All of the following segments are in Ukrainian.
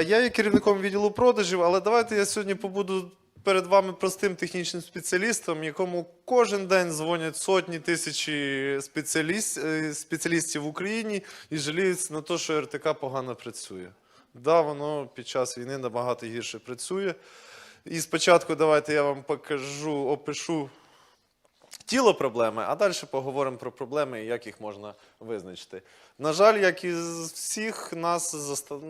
Я є керівником відділу продажів, але давайте я сьогодні побуду перед вами простим технічним спеціалістом, якому кожен день дзвонять сотні тисячі спеціаліст, е, спеціалістів в Україні і жаліються на те, що РТК погано працює. Да, воно під час війни набагато гірше працює. І спочатку давайте я вам покажу, опишу тіло проблеми, а далі поговоримо про проблеми і як їх можна визначити. На жаль, як і всіх нас заста...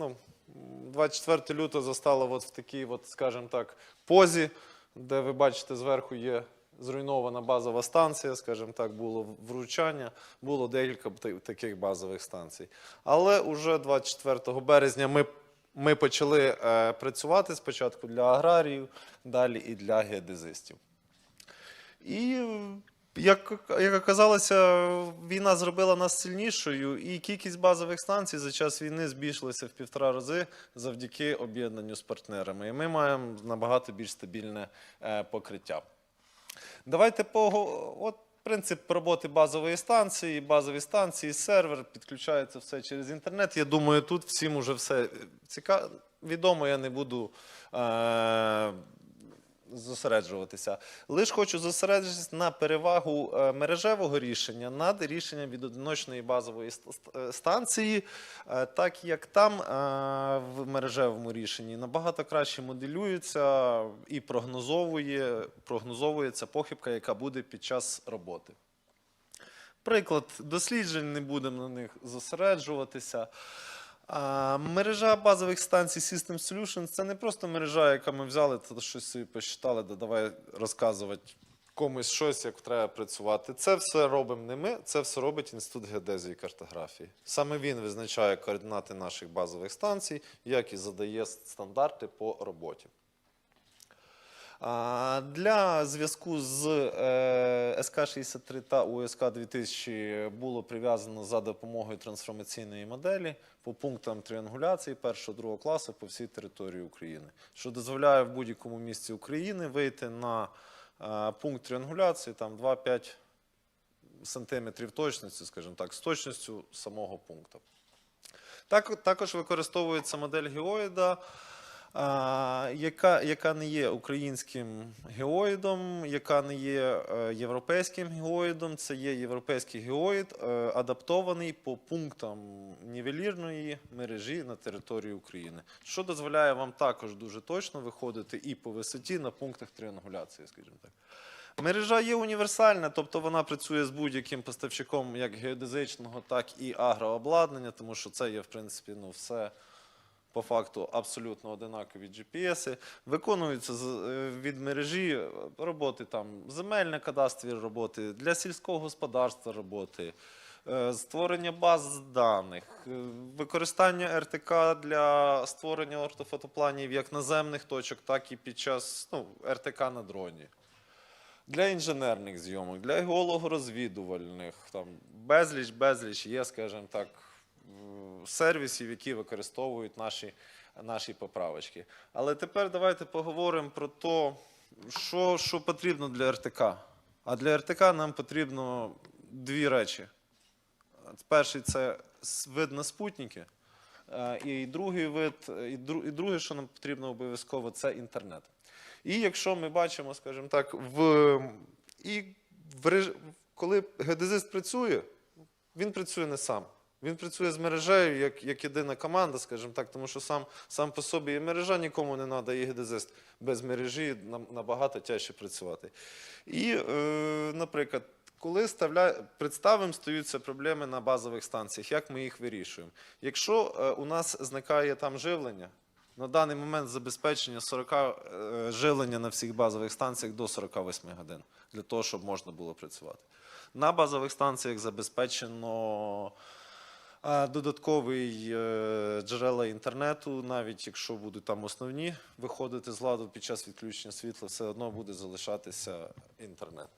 ну, 24 лютого застало от в такій, от, скажімо так, позі, де ви бачите, зверху є зруйнована базова станція, скажімо так, було вручання, було декілька таких базових станцій. Але уже 24 березня ми, ми почали е, працювати спочатку для аграріїв, далі і для геодезистів. І як, як оказалося, війна зробила нас сильнішою, і кількість базових станцій за час війни збільшилася в півтора рази завдяки об'єднанню з партнерами. І ми маємо набагато більш стабільне е, покриття. Давайте по от принцип роботи базової станції. Базові станції, сервер, підключається все через інтернет. Я думаю, тут всім уже все цікаво. Відомо, я не буду е- зосереджуватися. Лише хочу зосереджуватися на перевагу е, мережевого рішення над рішенням від одиночної базової е, станції, е, так як там в мережевому рішенні набагато краще моделюється і прогнозовує, прогнозовується похибка, яка буде під час роботи. Приклад досліджень, не будемо на них зосереджуватися. Мережа базових станцій System Solutions це не просто мережа, яка ми взяли та щось собі посчитали, да давай розказувати комусь щось, як треба працювати. Це все робимо не ми, це все робить Інститут геодезії і картографії. Саме він визначає координати наших базових станцій, як і задає стандарти по роботі. Для зв'язку з е, СК-63 та УСК-2000 було прив'язано за допомогою трансформаційної моделі по пунктам тріангуляції першого другого класу по всій території України, що дозволяє в будь-якому місці України вийти на е, пункт тріангуляції 2-5 сантиметрів точності, скажімо так, з точністю самого пункту. Так, також використовується модель геоїда, яка, яка не є українським геоїдом, яка не є е, європейським геоїдом. Це є європейський геоїд, е, адаптований по пунктам нівелірної мережі на території України, що дозволяє вам також дуже точно виходити і по висоті на пунктах тріангуляції, скажімо так. Мережа є універсальна, тобто вона працює з будь-яким поставщиком як геодезичного, так і агрообладнання, тому що це є, в принципі, ну, все по факту абсолютно одинакові GPS. Виконуються е, від мережі е, роботи там земельне кадастрі роботи, для сільського господарства роботи, е, створення баз даних, використання РТК для створення ортофотопланів як наземних точок, так і під час ну, РТК на дроні для інженерних зйомок, для геологорозвідувальних, там безліч, безліч є, скажімо так, сервісів, які використовують наші, наші поправочки. Але тепер давайте поговоримо про те, що, що потрібно для РТК. А для РТК нам потрібно дві речі. Перший це вид на спутники. Е, І другий вид, і дру- друге, що нам потрібно обов'язково, це інтернет. І якщо ми бачимо, скажімо так, в, і в коли геодезист працює, він працює не сам. Він працює з мережею як, як єдина команда, скажімо так, тому що сам, сам по собі і мережа нікому не треба, і геодезист без мережі набагато тяжче працювати. І, е, наприклад, коли ставля... представимо, стаються проблеми на базових станціях, як ми їх вирішуємо? Якщо е, у нас зникає там живлення, на даний момент забезпечення 40 е, живлення на всіх базових станціях до 48 годин для того, щоб можна було працювати. На базових станціях забезпечено додатковий е, джерела інтернету, навіть якщо будуть там основні виходити з ладу під час відключення світла, все одно буде залишатися інтернет.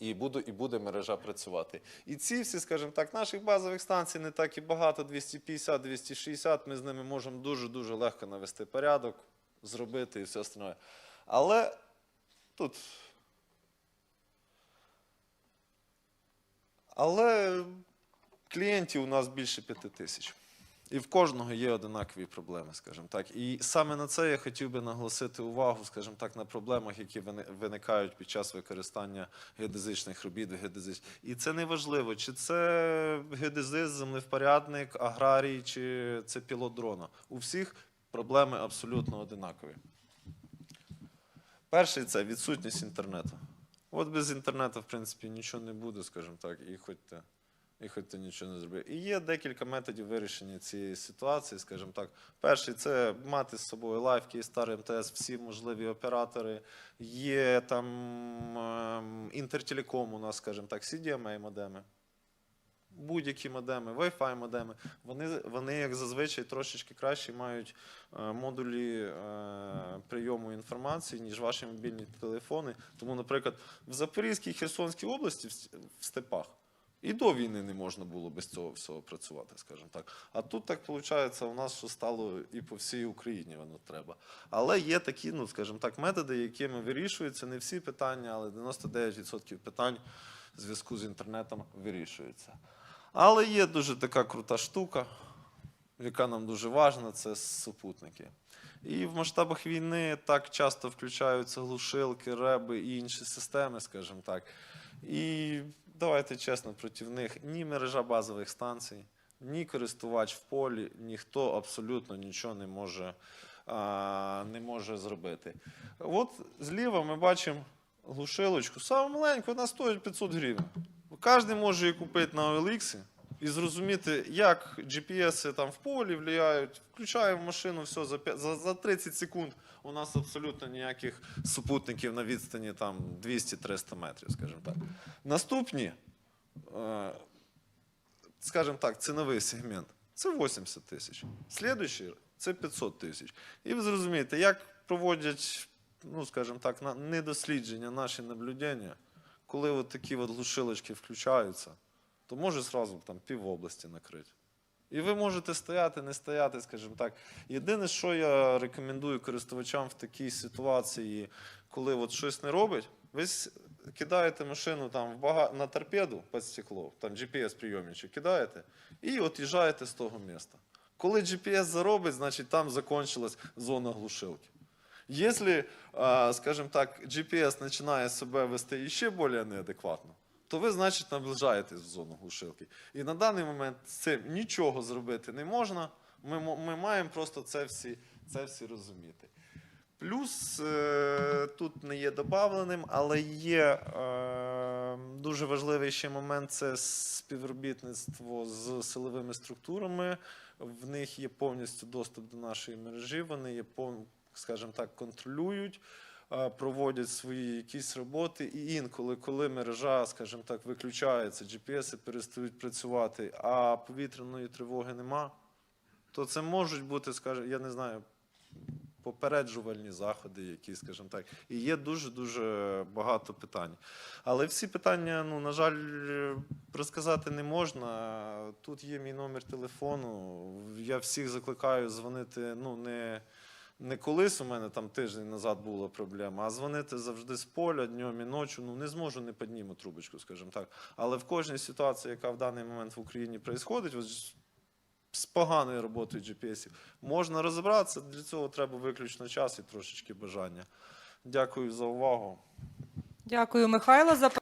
І буде, і буде мережа працювати. І ці всі, скажімо так, наших базових станцій не так і багато, 250-260, ми з ними можемо дуже-дуже легко навести порядок, зробити і все остальне. Але тут. Але клієнтів у нас більше п'яти тисяч. І в кожного є одинакові проблеми, скажімо так. І саме на це я хотів би наголосити увагу, скажімо так, на проблемах, які виникають під час використання геодезичних робіт. геодезич- І це не важливо, чи це геодезист, землевпорядник, аграрій, чи це пілот дрона. У всіх проблеми абсолютно одинакові. Перший це відсутність інтернету. От без інтернету, в принципі, нічого не буде, скажімо так, і хоч ти, і хоч ти нічого не зробив. І є декілька методів вирішення цієї ситуації, скажімо так. Перший це мати з собою лайв, Київстар, МТС, всі можливі оператори. Є там ем, інтертелеком у нас, скажімо так, CDMA модеми. Будь-які модеми, Wi-Fi модеми, вони, вони, як зазвичай, трошечки краще мають е, модулі е, прийому інформації, ніж ваші мобільні телефони. Тому, наприклад, в Запорізькій Херсонській області, в степах, і до війни не можна було без цього всього працювати, скажімо так. А тут так виходить, у нас що стало і по всій Україні воно треба. Але є такі, ну скажімо так, методи, якими вирішуються не всі питання, але 99% питань в зв'язку з інтернетом вирішуються. Але є дуже така крута штука, яка нам дуже важна, це супутники. І в масштабах війни так часто включаються глушилки, реби і інші системи, скажімо так. І давайте чесно, проти них ні мережа базових станцій, ні користувач в полі, ніхто абсолютно нічого не може, а, не може зробити. От зліва ми бачимо глушилочку, Саме маленьку, вона стоїть 500 гривень. Кожен може її купити на OLX і зрозуміти, як GPS там в полі впливають. Включаємо машину, все, за, п'я- за, за 30 секунд у нас абсолютно ніяких супутників на відстані там 200-300 метрів, скажімо так. Наступні, е, скажімо так, ціновий сегмент це 80 тисяч. Слідуючий це 500 тисяч. І ви зрозумієте, як проводять, ну, скажімо так, на, не наші наблюдення, коли от такі от глушилочки включаються, то може зразу там пів області накрити. І ви можете стояти, не стояти, скажімо так. Єдине, що я рекомендую користувачам в такій ситуації, коли от щось не робить, ви кидаєте машину там в бага... на торпеду під стекло, там GPS-прийомничок кидаєте, і от з того міста. Коли GPS заробить, значить там закончилась зона глушилки. А, скажем так, GPS починає себе вести ще більш неадекватно, то ви, значить, наближаєтесь в зону глушилки. І на даний момент з цим нічого зробити не можна. Ми, ми маємо просто це всі, це всі розуміти. Плюс е, тут не є добавленим, але є е, дуже важливий ще момент це співробітництво з силовими структурами. В них є повністю доступ до нашої мережі, вони є скажімо так, контролюють, проводять свої якісь роботи. І інколи, коли мережа, скажімо так, виключається, GPS перестають працювати, а повітряної тривоги нема, то це можуть бути, скажімо, я не знаю, попереджувальні заходи, які, скажімо так, і є дуже дуже багато питань. Але всі питання, ну на жаль, розказати не можна. Тут є мій номер телефону. Я всіх закликаю дзвонити. Ну не. Не колись у мене там тиждень назад була проблема, а дзвонити завжди з поля днем і ночі. Ну не зможу, не підніму трубочку, скажімо так. Але в кожній ситуації, яка в даний момент в Україні відбувається, з поганою роботою GPS, можна розібратися. Для цього треба виключно час і трошечки бажання. Дякую за увагу. Дякую, Михайло.